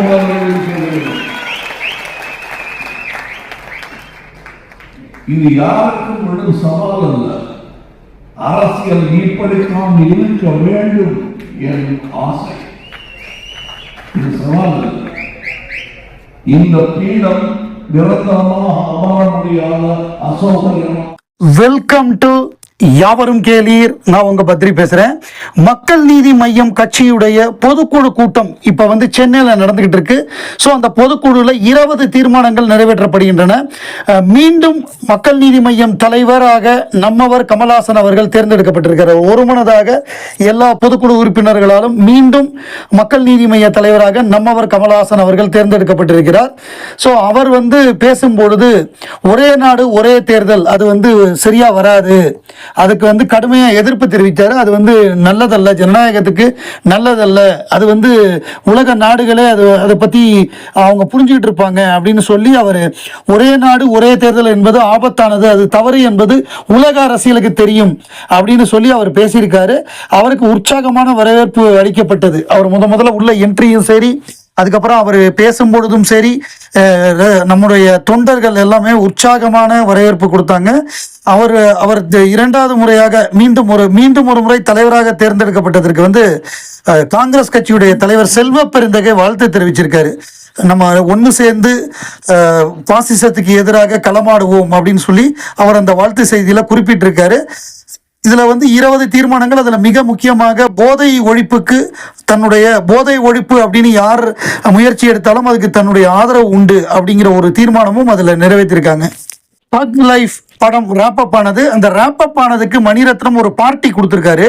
ராஜ்கோபால் இருக்கிறது. இது யாருக்கும் விடும் சவால் அல்ல. அரசியல் இப்படித்தான் இருக்க வேண்டும் என் ஆசை. இது சவால் அல்ல. இந்த பீடம் நிரந்தரமாக அமர முடியாத அசௌகரியமா வெல்கம் டு யாவரும் கேளீர். நான் உங்க பத்ரி பேசுறேன். மக்கள் நீதி மையம் கட்சியுடைய பொதுக்குழு கூட்டம் இப்ப வந்து சென்னையில் நடந்துகிட்டு இருக்கு. ஸோ அந்த பொதுக்குழுல இருபது தீர்மானங்கள் நிறைவேற்றப்படுகின்றன. மீண்டும் மக்கள் நீதி மையம் தலைவராக நம்மவர் கமல்ஹாசன் அவர்கள் தேர்ந்தெடுக்கப்பட்டிருக்கிறார். ஒருமனதாக எல்லா பொதுக்குழு உறுப்பினர்களாலும் மீண்டும் மக்கள் நீதி மைய தலைவராக நம்மவர் கமல்ஹாசன் அவர்கள் தேர்ந்தெடுக்கப்பட்டிருக்கிறார். ஸோ அவர் வந்து பேசும்பொழுது ஒரே நாடு ஒரே தேர்தல். அது வந்து சரியா வராது. அதுக்கு வந்து கடுமையாக எதிர்ப்பு தெரிவித்தார். அது வந்து நல்லதல்ல. ஜனநாயகத்துக்கு நல்லதல்ல. அது வந்து உலக நாடுகளே அது அதை பற்றி அவங்க புரிஞ்சுக்கிட்டு இருப்பாங்க அப்படின்னு சொல்லி அவர் ஒரே நாடு ஒரே தேர்தல் என்பது ஆபத்தானது. அது தவறு என்பது உலக அரசியலுக்கு தெரியும் அப்படின்னு சொல்லி அவர் பேசியிருக்காரு. அவருக்கு உற்சாகமான வரவேற்பு அளிக்கப்பட்டது. அவர் முத முதல்ல உள்ள என்ட்ரியும் சரி அதுக்கப்புறம் அவர் பேசும்பொழுதும் சரி நம்முடைய தொண்டர்கள் எல்லாமே உற்சாகமான வரவேற்பு கொடுத்தாங்க. அவர் அவர் த- இரண்டாவது முறையாக மீண்டும் ஒரு மீண்டும் ஒரு முறை தலைவராக தேர்ந்தெடுக்கப்பட்டதற்கு வந்து காங்கிரஸ் கட்சியுடைய தலைவர் செல்வ பெருந்தகை வாழ்த்து தெரிவிச்சிருக்காரு. நம்ம ஒன்று சேர்ந்து பாசிசத்துக்கு எதிராக களமாடுவோம் அப்படின்னு சொல்லி அவர் அந்த வாழ்த்து செய்தியில் குறிப்பிட்டிருக்காரு. இதுல வந்து இருபது தீர்மானங்கள் அதுல மிக முக்கியமாக போதை ஒழிப்புக்கு தன்னுடைய போதை ஒழிப்பு அப்படின்னு யார் முயற்சி எடுத்தாலும் அதுக்கு தன்னுடைய ஆதரவு உண்டு அப்படிங்கிற ஒரு தீர்மானமும் அதுல நிறைவேற்றிருக்காங்க. பக் லைஃப் படம் ரேப்பப் ஆனது. அந்த ரேப்பப் ஆனதுக்கு மணிரத்னம் ஒரு பார்ட்டி கொடுத்துருக்காரு.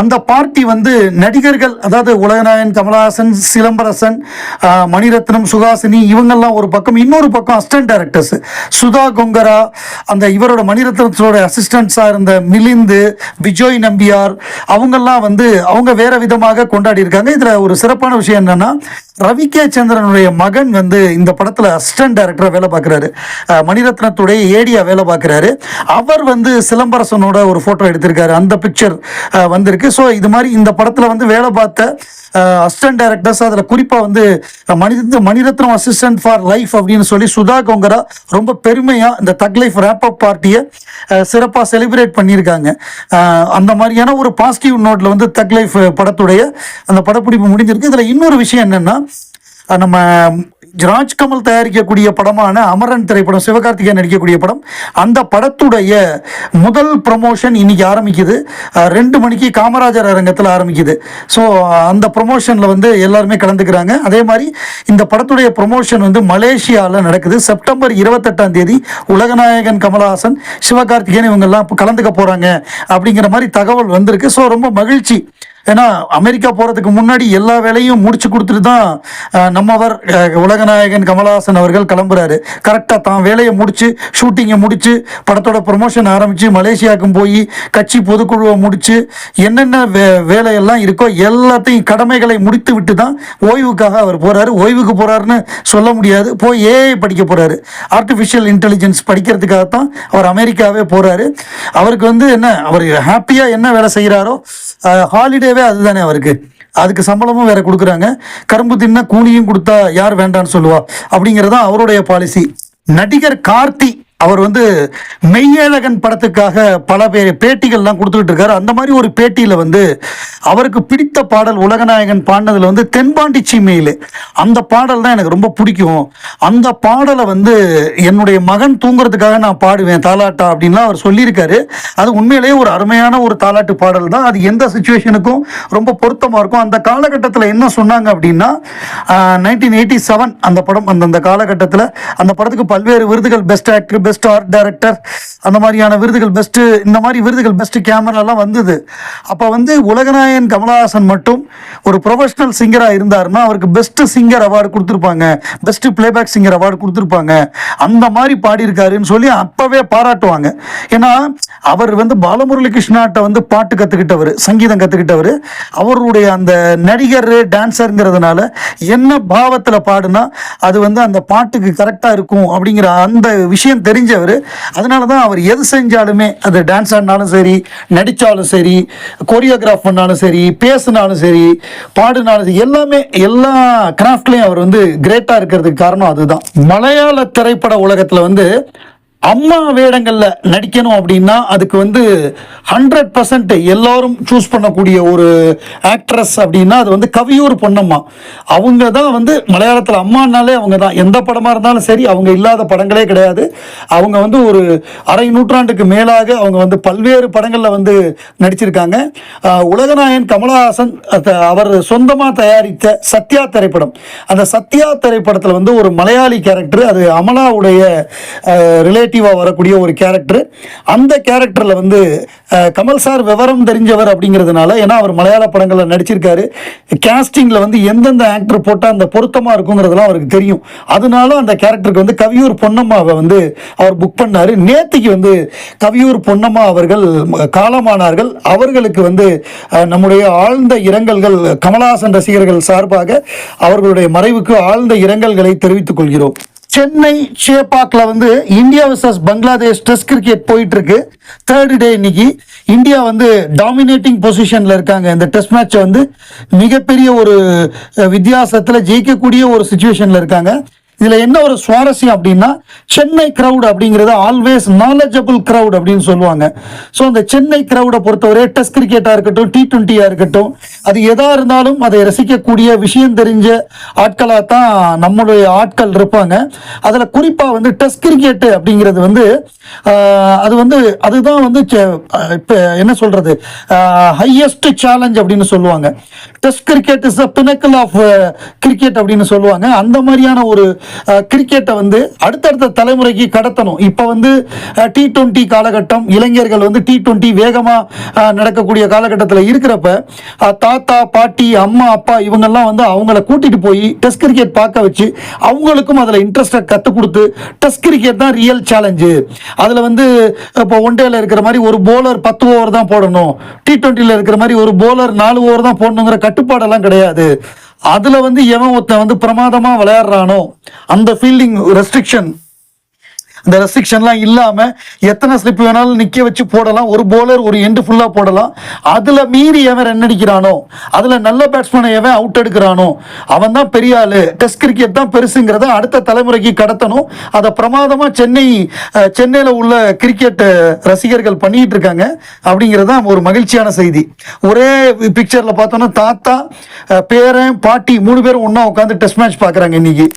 அந்த பார்ட்டி வந்து நடிகர்கள் அதாவது உலகநாயன் கமலஹாசன் சிலம்பரசன் மணிரத்னம் சுகாசினி இவங்கெல்லாம் ஒரு பக்கம் இன்னொரு பக்கம் அசிஸ்டன்ட் டைரக்டர்ஸ் சுதா கொங்கரா அந்த இவரோட மணிரத்னத்தோட அசிஸ்டன்ஸாக இருந்த மிலிந்து விஜய் நம்பியார் அவங்கெல்லாம் வந்து அவங்க வேற விதமாக கொண்டாடி இருக்காங்க. இதில் ஒரு சிறப்பான விஷயம் என்னன்னா ரவி கே சந்திரனுடைய மகன் வந்து இந்த படத்தில் அசிஸ்டன்ட் டைரக்டராக வேலை பார்க்குறாரு. மணிரத்னத்துடைய ஏடியா வேலை பார்க்குறாரு. அவர் வந்து சிலம்பரசனோட ஒரு ஃபோட்டோ எடுத்திருக்காரு. அந்த பிக்சர் வந்திருக்கு. ஸோ இது மாதிரி இந்த படத்தில் வந்து வேலை பார்த்த அசிஸ்டன்ட் டைரக்டர்ஸ் அதில் குறிப்பாக வந்து மணிரத்ன மணிரத்னம் அசிஸ்டன்ட் ஃபார் லைஃப் அப்படின்னு சொல்லி சுதா கொங்கரா ரொம்ப பெருமையாக இந்த தக் லைஃப் ரேப் அப் பார்ட்டியை சிறப்பாக செலிப்ரேட் பண்ணியிருக்காங்க. அந்த மாதிரியான ஒரு பாசிட்டிவ் நோட்டில் வந்து தக் லைஃப் படத்துடைய அந்த படப்பிடிப்பு முடிஞ்சிருக்கு. இதில் இன்னொரு விஷயம் என்னென்னா நம்ம நம்ம ராஜ்கமல் தயாரிக்கக்கூடிய படமான அமரன் திரைப்படம் சிவகார்த்திகேயன் நடிக்கக்கூடிய படம் அந்த படத்துடைய முதல் ப்ரமோஷன் இன்னைக்கு ஆரம்பிக்குது. ரெண்டு மணிக்கு காமராஜர் அரங்கத்தில் ஆரம்பிக்குது. ஸோ அந்த ப்ரொமோஷனில் வந்து எல்லாருமே கலந்துக்கிறாங்க. அதே மாதிரி இந்த படத்துடைய ப்ரொமோஷன் வந்து மலேசியாவில் நடக்குது. செப்டம்பர் இருபத்தெட்டாம் தேதி உலகநாயகன் கமலஹாசன் சிவகார்த்திகேயன் இவங்கெல்லாம் கலந்துக்க போகிறாங்க அப்படிங்கிற மாதிரி தகவல் வந்திருக்கு. ஸோ ரொம்ப மகிழ்ச்சி. ஏன்னா அமெரிக்கா போகிறதுக்கு முன்னாடி எல்லா வேலையும் முடிச்சு கொடுத்துட்டு தான் நம்மவர் உலகநாயகன் கமலஹாசன் அவர்கள் கிளம்புறாரு. கரெக்டாக தான் வேலையை முடித்து ஷூட்டிங்கை முடித்து படத்தோட ப்ரொமோஷன் ஆரம்பித்து மலேசியாவுக்கும் போய் கட்சி பொதுக்குழுவை முடித்து என்னென்ன வே வேலையெல்லாம் இருக்கோ எல்லாத்தையும் கடமைகளை முடித்து விட்டு தான் ஓய்வுக்காக அவர் போகிறாரு ஓய்வுக்கு போகிறாருன்னு சொல்ல முடியாது. போய் ஏஐ படிக்க போகிறாரு ஆர்டிஃபிஷியல் இன்டெலிஜென்ஸ் படிக்கிறதுக்காக தான் அவர் அமெரிக்காவே போகிறாரு அவருக்கு வந்து என்ன அவர் ஹாப்பியாக என்ன வேலை செய்கிறாரோ ஹாலிடே ஹாலிடேவே அதுதானே அவருக்கு. அதுக்கு சம்பளமும் வேற கொடுக்குறாங்க. கரும்பு தின்ன கூலியும் கொடுத்தா யார் வேண்டான்னு சொல்லுவா? அப்படிங்கிறதான் அவருடைய பாலிசி நடிகர் கார்த்தி அவர் வந்து மெய்யழகன் படத்துக்காக பல பேர் பேட்டிகள்லாம் கொடுத்துக்கிட்டு இருக்காரு. அந்த மாதிரி ஒரு பேட்டியில் வந்து அவருக்கு பிடித்த பாடல் உலகநாயகன் பாடினதில் வந்து தென்பாண்டி சீமையில். அந்த பாடல் தான் எனக்கு ரொம்ப பிடிக்கும். அந்த பாடலை வந்து என்னுடைய மகன் தூங்குறதுக்காக நான் பாடுவேன் தாலாட்டா அப்படின்லாம் அவர் சொல்லியிருக்காரு. அது உண்மையிலேயே ஒரு அருமையான ஒரு தாலாட்டு பாடல் தான். அது எந்த சுச்சுவேஷனுக்கும் ரொம்ப பொருத்தமாக இருக்கும். அந்த காலகட்டத்தில் என்ன சொன்னாங்க அப்படின்னா நைன்டீன் எயிட்டி செவன் அந்த படம் அந்த அந்த காலகட்டத்தில் அந்த படத்துக்கு பல்வேறு விருதுகள் best actor best art director அந்த மாதிரியான விருதுகள் பெஸ்ட்டு இந்த மாதிரி விருதுகள் பெஸ்ட் கேமராலாம் வந்தது. அப்போ வந்து உலகநாயகன் கமலஹாசன் மட்டும் ஒரு ப்ரொஃபஷனல் சிங்கராக இருந்தாருன்னா அவருக்கு பெஸ்ட் சிங்கர் அவார்டு கொடுத்துருப்பாங்க. பெஸ்ட் பிளேபேக் சிங்கர் அவார்டு கொடுத்துருப்பாங்க. அந்த மாதிரி பாடியிருக்காருன்னு சொல்லி அப்போவே பாராட்டுவாங்க. ஏன்னா அவர் வந்து பாலமுரளி கிருஷ்ணாட்ட வந்து பாட்டு கற்றுக்கிட்டவர் சங்கீதம் கற்றுக்கிட்டவர் அவருடைய அந்த நடிகர் டான்ஸருங்கிறதுனால என்ன பாவத்தில் பாடுனா அது வந்து அந்த பாட்டுக்கு கரெக்டாக இருக்கும் அப்படிங்கிற அந்த விஷயம் தெரிஞ்சு தெரிஞ்சவர். அதனால தான் அவர் எது செஞ்சாலுமே அது டான்ஸ் ஆடினாலும் சரி நடித்தாலும் சரி கொரியோகிராஃப் பண்ணாலும் சரி பேசினாலும் சரி பாடினாலும் சரி எல்லாமே எல்லா கிராஃப்ட்லேயும் அவர் வந்து கிரேட்டாக இருக்கிறதுக்கு காரணம் அதுதான். மலையாள திரைப்பட உலகத்தில் வந்து அம்மா வேடங்களில் நடிக்கணும் அப்படின்னா அதுக்கு வந்து ஹண்ட்ரட் பர்சன்ட் எல்லோரும் சூஸ் பண்ணக்கூடிய ஒரு ஆக்ட்ரஸ் அப்படின்னா அது வந்து கவியூர் பொன்னம்மா. அவங்க தான் வந்து மலையாளத்தில் அம்மானாலே அவங்க தான் எந்த படமாக இருந்தாலும் சரி அவங்க இல்லாத படங்களே கிடையாது. அவங்க வந்து ஒரு அரை நூற்றாண்டுக்கு மேலாக அவங்க வந்து பல்வேறு படங்களில் வந்து நடிச்சிருக்காங்க. உலகநாயன் கமலஹாசன் அவர் சொந்தமாக தயாரித்த சத்யா திரைப்படம். அந்த சத்யா திரைப்படத்தில் வந்து ஒரு மலையாளி கேரக்டர் அது அமலாவுடைய நெகட்டிவாக வரக்கூடிய ஒரு கேரக்டர் அந்த கேரக்டரில் வந்து கமல் சார் விவரம் தெரிஞ்சவர் அப்படிங்கிறதுனால ஏன்னா அவர் மலையாள படங்களில் நடிச்சிருக்காரு. கேஸ்டிங்கில் வந்து எந்தெந்த ஆக்டர் போட்டால் அந்த பொருத்தமாக இருக்குங்கிறதுலாம் அவருக்கு தெரியும். அதனால அந்த கேரக்டருக்கு வந்து கவியூர் பொன்னம்மாவை வந்து அவர் புக் பண்ணார். நேத்திக்கு வந்து கவியூர் பொன்னம்மா அவர்கள் காலமானார்கள். அவர்களுக்கு வந்து நம்முடைய ஆழ்ந்த இரங்கல்கள் கமலாசன் ரசிகர்கள் சார்பாக அவர்களுடைய மறைவுக்கு ஆழ்ந்த இரங்கல்களை தெரிவித்துக் கொள்கிறோம். சென்னை ஷேபாக்ல வந்து India versus Bangladesh test cricket போயிட்டு இருக்கு தேர்டு டே இன்னைக்கு. இந்தியா வந்து டாமினேட்டிங் பொசிஷன்ல இருக்காங்க. இந்த டெஸ்ட் மேட்சை வந்து மிகப்பெரிய ஒரு வித்தியாசத்துல ஜெயிக்கக்கூடிய ஒரு சுச்சுவேஷன்ல இருக்காங்க. இதுல என்ன ஒரு சுவாரஸ்யம் அப்படின்னா சென்னை கிரவுட் அப்படிங்கிறது ஆல்வேஸ் நாலேஜபிள் கிரவுட் அப்படின்னு சொல்லுவாங்க. ஸோ அந்த சென்னை கிரவுடை பொறுத்தவரை டெஸ்ட் கிரிக்கெட்டா இருக்கட்டும் டி டுவெண்ட்டியா இருக்கட்டும் அது எதா இருந்தாலும் அதை ரசிக்கக்கூடிய விஷயம் தெரிஞ்ச ஆட்களாக தான் நம்மளுடைய ஆட்கள் இருப்பாங்க. அதில் குறிப்பாக வந்து டெஸ்ட் கிரிக்கெட்டு அப்படிங்கிறது வந்து அது வந்து அதுதான் வந்து இப்போ என்ன சொல்றது ஹையஸ்ட் சேலஞ்ச் அப்படின்னு சொல்லுவாங்க. Test cricket is the pinnacle of cricket அப்படின்னு சொல்லுவாங்க. அந்த மாதிரியான ஒரு கிரிக்கெட்டை வந்து அடுத்தடுத்த தலைமுறைக்கு கடத்தணும். இப்போ வந்து டி டுவெண்ட்டி காலகட்டம் இளைஞர்கள் வந்து டி டுவெண்ட்டி வேகமாக நடக்கக்கூடிய காலகட்டத்தில் இருக்கிறப்ப தாத்தா பாட்டி அம்மா அப்பா இவங்கெல்லாம் வந்து அவங்கள கூட்டிகிட்டு போய் டெஸ்ட் கிரிக்கெட் பார்க்க வச்சு அவங்களுக்கும் அதில் இன்ட்ரெஸ்ட்டை கற்றுக் கொடுத்து டெஸ்ட் கிரிக்கெட் தான் ரியல் சேலஞ்சு அதில் வந்து இப்போ ஒன் டேல இருக்கிற மாதிரி ஒரு போலர் பத்து ஓவர் தான் போடணும். டி டுவெண்ட்டியில் இருக்கிற மாதிரி ஒரு போலர் நாலு ஓவர் தான் போடணுங்கிற கட்டுப்பாடெல்லாம் கிடையாது. அதில் வந்து எவன் ஒருத்தன் வந்து பிரமாதமாக விளையாடுறானோ அந்த ஃபீல்டிங் ரெஸ்ட்ரிக்ஷன் இந்த ரெஸ்ட்ரிக்ஷன்லாம் இல்லாமல் எத்தனை ஸ்லிப் வேணாலும் நிற்க வச்சு போடலாம். ஒரு போலர் ஒரு எண்டு ஃபுல்லாக போடலாம். அதில் மீறி எவன் ரன் அடிக்கிறானோ அதில் நல்ல பேட்ஸ்மேனை எவன் அவுட் எடுக்கிறானோ அவன் தான் பெரிய ஆளு. டெஸ்ட் கிரிக்கெட் தான் பெருசுங்கிறத அடுத்த தலைமுறைக்கு கடத்தணும். அதை பிரமாதமாக சென்னை சென்னையில் உள்ள கிரிக்கெட் ரசிகர்கள் பண்ணிகிட்டு இருக்காங்க. அப்படிங்கிறது தான் ஒரு மகிழ்ச்சியான செய்தி. ஒரே பிக்சரில் பார்த்தோன்னா தாத்தா பேரன் பாட்டி மூணு பேரும் ஒன்றா உட்காந்து டெஸ்ட் மேட்ச் பார்க்குறாங்க இன்னைக்கு.